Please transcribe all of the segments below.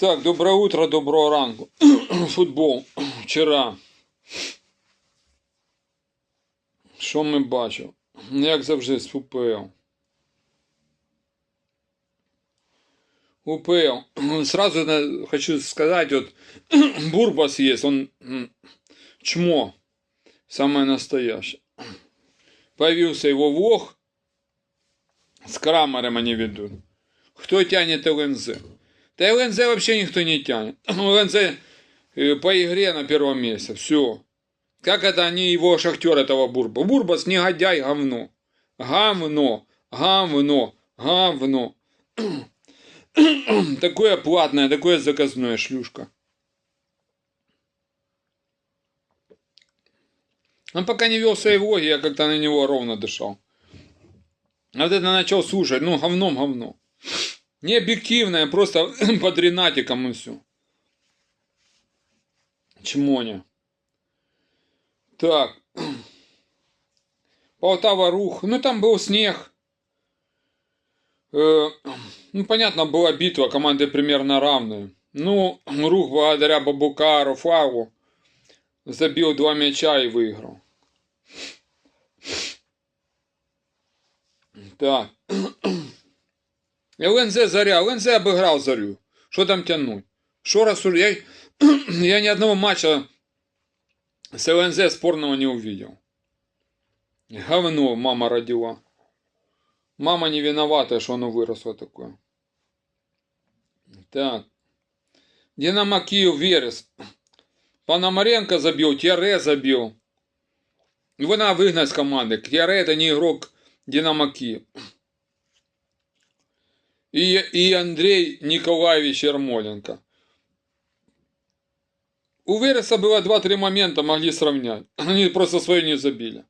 Так, доброе утро, доброго ранку. Футбол. Вчора. Що ми бачимо? Як завжди з УПЛ. УПЛ. Сразу хочу сказать, вот Бурбас есть, он чмо. Самое настоящее. Появился его влог. С Крамером они ведут. Кто тянет ЛНЗ? Да ЛНЗ вообще никто не тянет. ЛНЗ э, по игре на первом месте. Все. Как это они его шахтер этого Бурба? Бурбас негодяй говно. Говно. Говно. Говно. такое платное, такое заказное шлюшка. Он пока не вел свои влоги, я как-то на него ровно дышал. А вот это начал слушать, ну говном говно. Не объективное, просто под ренатиком и все. Чмоня. Так. Полтава рух. Ну там был снег. Э, ну, понятно, была битва, команды примерно равные. Ну, рух благодаря Бабукару, Флагу забил два мяча и выиграл. Так. ЛНЗ Заря. ЛНЗ обыграл Зарю. Что там тянуть? Что рассуждать? Я, я ни одного матча с ЛНЗ спорного не увидел. Говно мама родила. Мама не виновата, что оно выросло такое. Так. Динамо Киев Верес. Пономаренко забил, Тиаре забил. Надо выгнать с команды. Тиаре это не игрок Динамо Киев. И, и Андрей Николаевич Ермоленко. У Вереса было 2-3 момента, могли сравнять. Они просто свое не забили.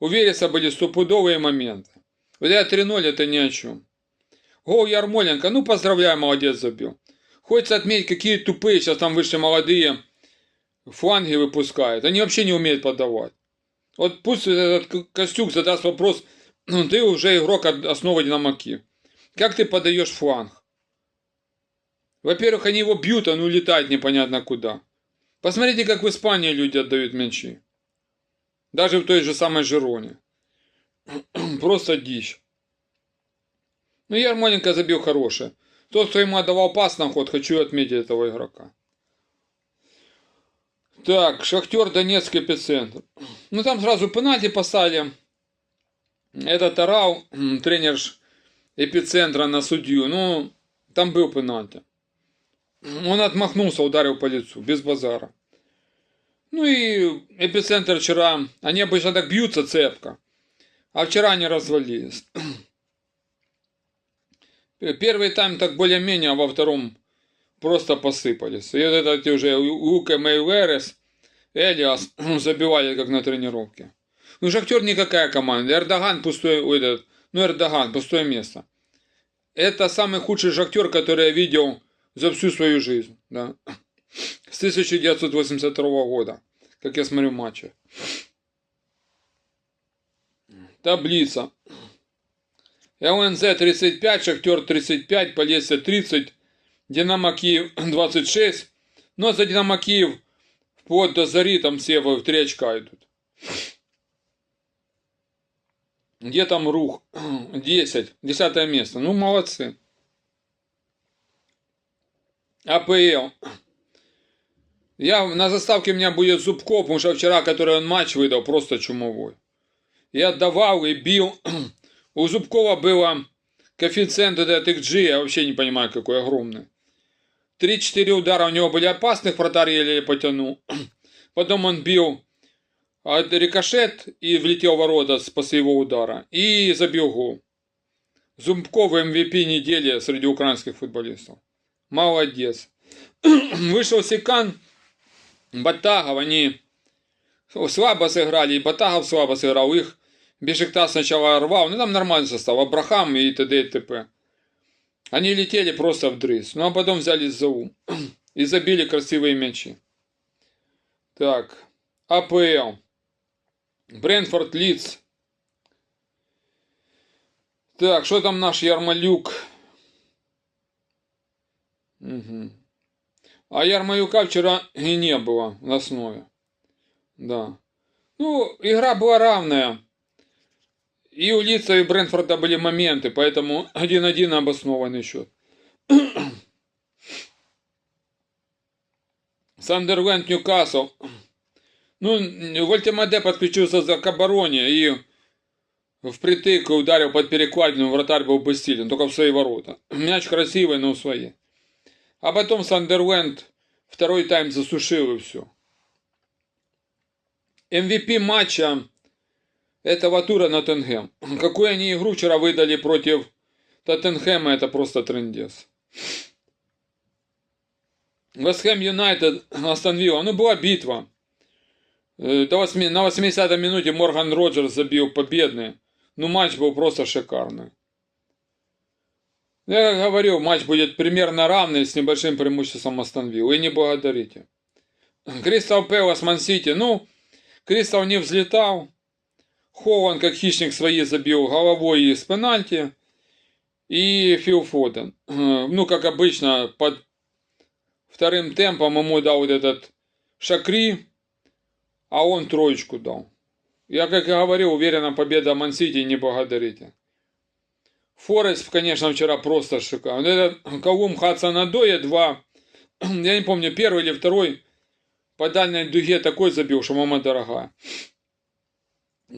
У Вереса были стопудовые моменты. Вот это 3-0 это ни о чем. Гол Ярмоленко, ну поздравляю, молодец забил. Хочется отметить, какие тупые сейчас там вышли молодые фланги выпускают. Они вообще не умеют подавать. Вот пусть этот Костюк задаст вопрос, ты уже игрок основы Динамо Киев. Как ты подаешь фланг? Во-первых, они его бьют, он улетает непонятно куда. Посмотрите, как в Испании люди отдают мячи. Даже в той же самой Жироне. Просто дичь. Ну, Ярмоленко забил хорошее. Тот, кто ему отдавал пас на ход, хочу отметить этого игрока. Так, Шахтер, Донецк, эпицентр. Ну, там сразу пенальти поставили. Этот м, тренер эпицентра на судью. Ну, там был пенальти. Он отмахнулся, ударил по лицу, без базара. Ну и эпицентр вчера, они обычно так бьются цепко. А вчера они развалились. Первый тайм так более-менее, а во втором просто посыпались. И вот этот уже Лука Мейверес, Элиас забивали как на тренировке. Ну, Шахтер никакая команда. Эрдоган пустой, ой, этот, ну, Эрдоган, пустое место. Это самый худший шахтер, который я видел за всю свою жизнь. Да. С 1982 года, как я смотрю матчи. Таблица. ЛНЗ 35, Шахтер 35, Полесье 30, Динамо Киев 26. Ну, а за Динамо Киев вплоть до Зари там все в 3 очка идут. Где там Рух? 10. Десятое место. Ну, молодцы. АПЛ. Я, на заставке у меня будет Зубков, потому что вчера, который он матч выдал, просто чумовой. Я давал и бил. У Зубкова было коэффициент этот XG, я вообще не понимаю, какой огромный. 3-4 удара у него были опасных, вратарь еле потянул. Потом он бил рикошет и влетел в ворота после его удара. И забил гол. Зубков MVP недели среди украинских футболистов. Молодец. Вышел Секан, Батагов, они слабо сыграли, и Батагов слабо сыграл. Их Бешикта сначала рвал, ну там нормальный состав, Абрахам и т.д. и т.п. Они летели просто в дрыз. Ну а потом взялись за ум и забили красивые мячи. Так, АПЛ. Брэнфорд Лидс. Так, что там наш Ярмолюк? Угу. А Ярмаюка вчера и не было в основе. Да. Ну, игра была равная. И у Лица и Брэнфорда были моменты, поэтому 1-1 обоснованный счет. Сандерленд Ньюкасл. Ну, Вольтемаде подключился к обороне и впритык ударил под перекладину, вратарь был бессилен, только в свои ворота. Мяч красивый, но в свои. А потом Сандерленд второй тайм засушил и все. MVP матча этого тура Тоттенхэм. Какую они игру вчера выдали против Тоттенхэма, это просто трендец. Вестхэм Юнайтед, Астон Вилла. Ну, была битва. Э, до 8, на 80-й минуте Морган Роджерс забил победный. Ну, матч был просто шикарный. Я как говорил, матч будет примерно равный с небольшим преимуществом Астон Вилла. И не благодарите. Кристал Пэлас, Ман Сити. Ну, Кристал не взлетал. Холланд, как хищник свои, забил головой из пенальти. И Фил Фоден. Ну, как обычно, под вторым темпом ему дал вот этот Шакри, а он троечку дал. Я, как и говорил, уверена, победа Мансити, не благодарите. Форест, конечно, вчера просто шикарно. Это Калум Хацанадоя 2, я не помню, первый или второй, по дальней дуге такой забил, что мама дорогая.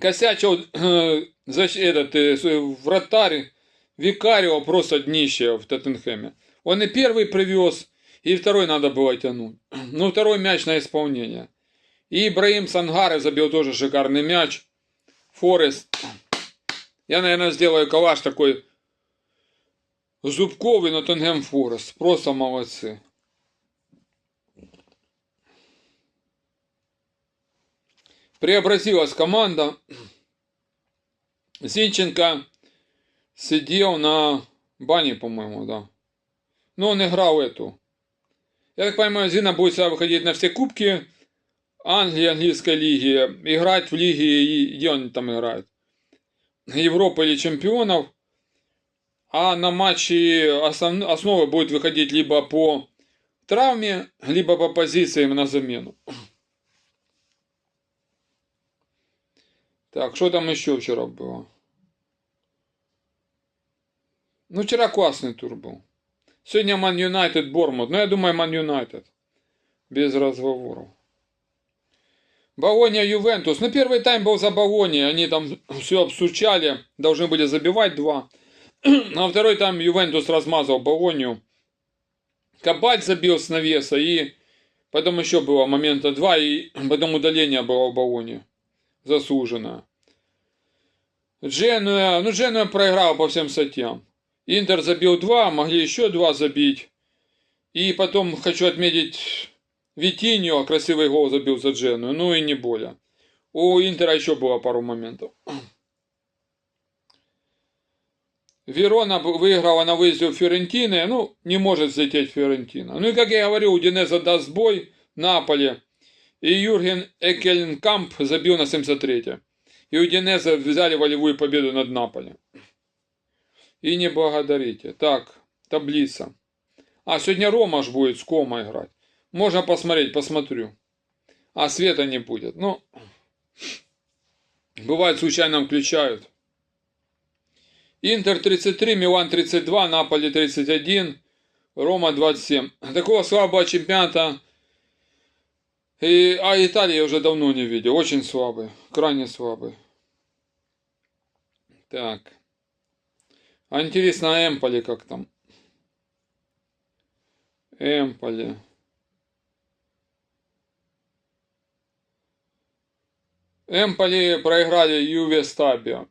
Косячил э, этот э, вратарь Викарио просто днище в Тоттенхэме. Он и первый привез, и второй надо было тянуть. Ну, второй мяч на исполнение. И Ибраим Сангары забил тоже шикарный мяч. Форест. Я, наверное, сделаю калаш такой зубковый на Тонгем Форест. Просто молодцы. Преобразилась команда. Зинченко сидел на бане, по-моему, да. Но он играл эту. Я так понимаю, Зина будет выходить на все кубки Англии, английской лиги, играть в лиге, где он там играет? Европы или чемпионов. А на матчи основ, основы будет выходить либо по травме, либо по позициям на замену. Так, что там еще вчера было? Ну, вчера классный тур был. Сегодня Ман Юнайтед, Бормут. Ну, я думаю, Ман Юнайтед. Без разговоров. Болония Ювентус. Ну, первый тайм был за Болонией. Они там все обсучали. Должны были забивать два. А второй тайм Ювентус размазал Болонию. Кабаль забил с навеса. И потом еще было момента два. И потом удаление было у Болонии. Заслуженное. Дженуя. Ну, Дженуя проиграл по всем статьям. Интер забил два, могли еще два забить. И потом хочу отметить Витиньо, красивый гол забил за Джену, ну и не более. У Интера еще было пару моментов. Верона выиграла на выезде у Фиорентины, ну, не может взлететь Фиорентина. Ну и, как я говорю, у Динеза даст бой Наполе. И Юрген Экеленкамп забил на 73-е. И у Динеза взяли волевую победу над Наполе и не благодарите. Так, таблица. А, сегодня Рома ж будет с Кома играть. Можно посмотреть, посмотрю. А света не будет. Ну, бывает случайно включают. Интер 33, Милан 32, Наполи 31, Рома 27. Такого слабого чемпионата и, а Италии я уже давно не видел. Очень слабый. Крайне слабый. Так. А интересно, а Эмполи как там? Эмполи. Эмполи проиграли Юве Стабио.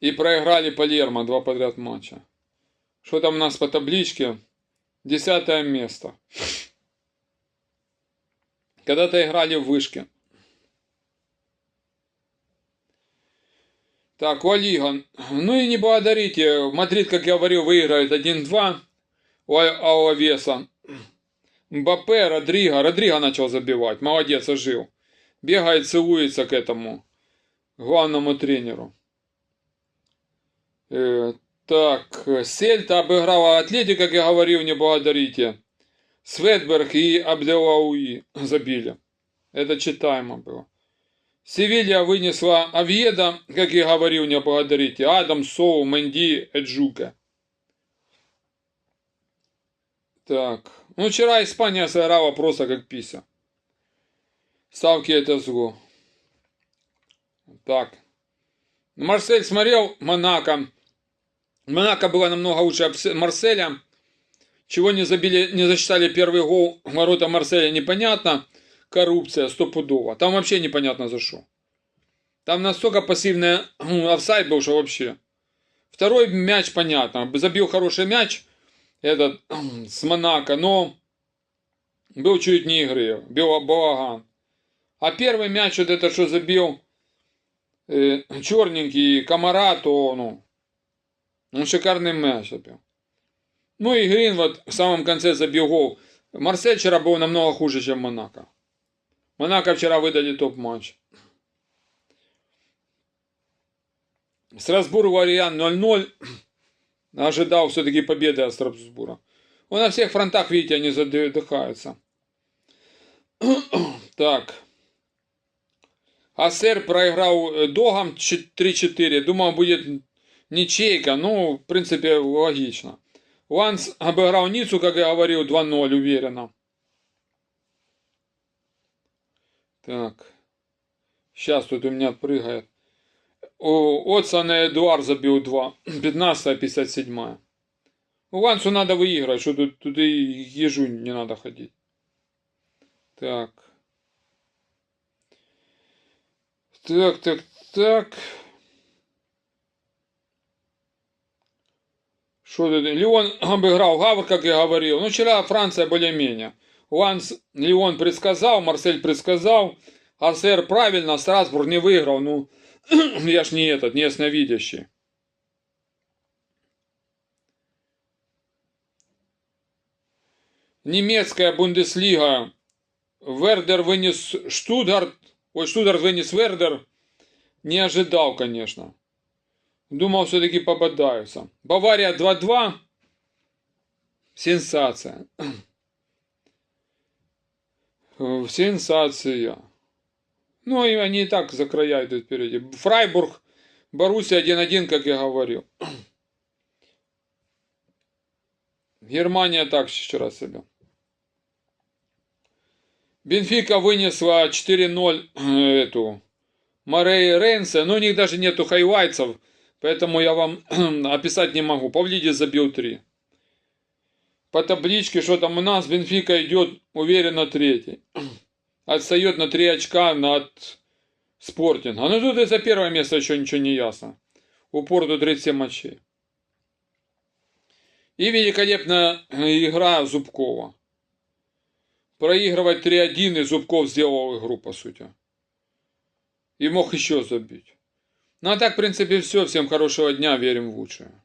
И проиграли Палермо два подряд матча. Что там у нас по табличке? Десятое место. Когда-то играли в вышке. Так, Ла Ну и не благодарите. Мадрид, как я говорил, выиграет 1-2 у Алавеса. Мбаппе, Родриго. Родриго начал забивать. Молодец, ожил. Бегает, целуется к этому главному тренеру. Э, так, Сельта обыграла Атлетик, как я говорил, не благодарите. Светберг и Абделауи забили. Это читаемо было. Севилья вынесла Авьеда, как и говорил, не благодарите. Адам, Соу, Менди, Эджука. Так. Ну, вчера Испания сыграла просто как пися. Ставки это зло. Так. Марсель смотрел Монако. Монако было намного лучше Марселя. Чего не забили, не засчитали первый гол ворота Марселя, непонятно. Коррупция стопудово. Там вообще непонятно за что. Там настолько пассивный офсайд был, что вообще. Второй мяч, понятно. Забил хороший мяч этот с Монако, но был чуть не игры. Бил балаган. А первый мяч, вот это, что забил э, черненький комара, то, ну, ну, шикарный мяч забил. Ну и Грин вот в самом конце забил гол. Марсель вчера был намного хуже, чем Монако. Монако вчера выдали топ-матч. Страсбург Вариан 0-0. Ожидал все-таки победы от Страсбура. Он на всех фронтах, видите, они задыхаются. так. Асер проиграл э, Догам 3-4. Думал, будет ничейка. Ну, в принципе, логично. Ланс обыграл Ницу, как я говорил, 2-0, уверенно. Так. Сейчас тут у меня прыгает. Отсон и Эдуард забил 2. 15-57. Лансу надо выиграть, что тут, тут и ежу не надо ходить. Так. Так, так, так. Что тут? Леон обыграл Гавр, как я говорил. Ну, вчера Франция более-менее. Ланс, Леон предсказал, Марсель предсказал. Асер правильно, Страсбург не выиграл. Ну, я ж не этот, не ясновидящий. Немецкая Бундеслига. Вердер вынес Штутгарт. Ой, Штутгарт вынес Вердер. Не ожидал, конечно. Думал, все-таки попадаются. Бавария 2-2. Сенсация. Сенсация. Ну, и они и так за края идут впереди. Фрайбург, Боруссия 1-1, как я говорил. Германия так вчера себя. Бенфика вынесла 4-0 э, эту Морей Рейнса, но у них даже нету хайвайцев, поэтому я вам описать не могу. Павлидис забил 3. По табличке, что там у нас, Бенфика идет уверенно третий. Отстает на 3 очка над Спортинга. Ну тут и за первое место еще ничего не ясно. У Порту 37 матчей. И великолепная игра Зубкова. Проигрывать 3-1 и Зубков сделал игру, по сути. И мог еще забить. Ну а так, в принципе, все. Всем хорошего дня. Верим в лучшее.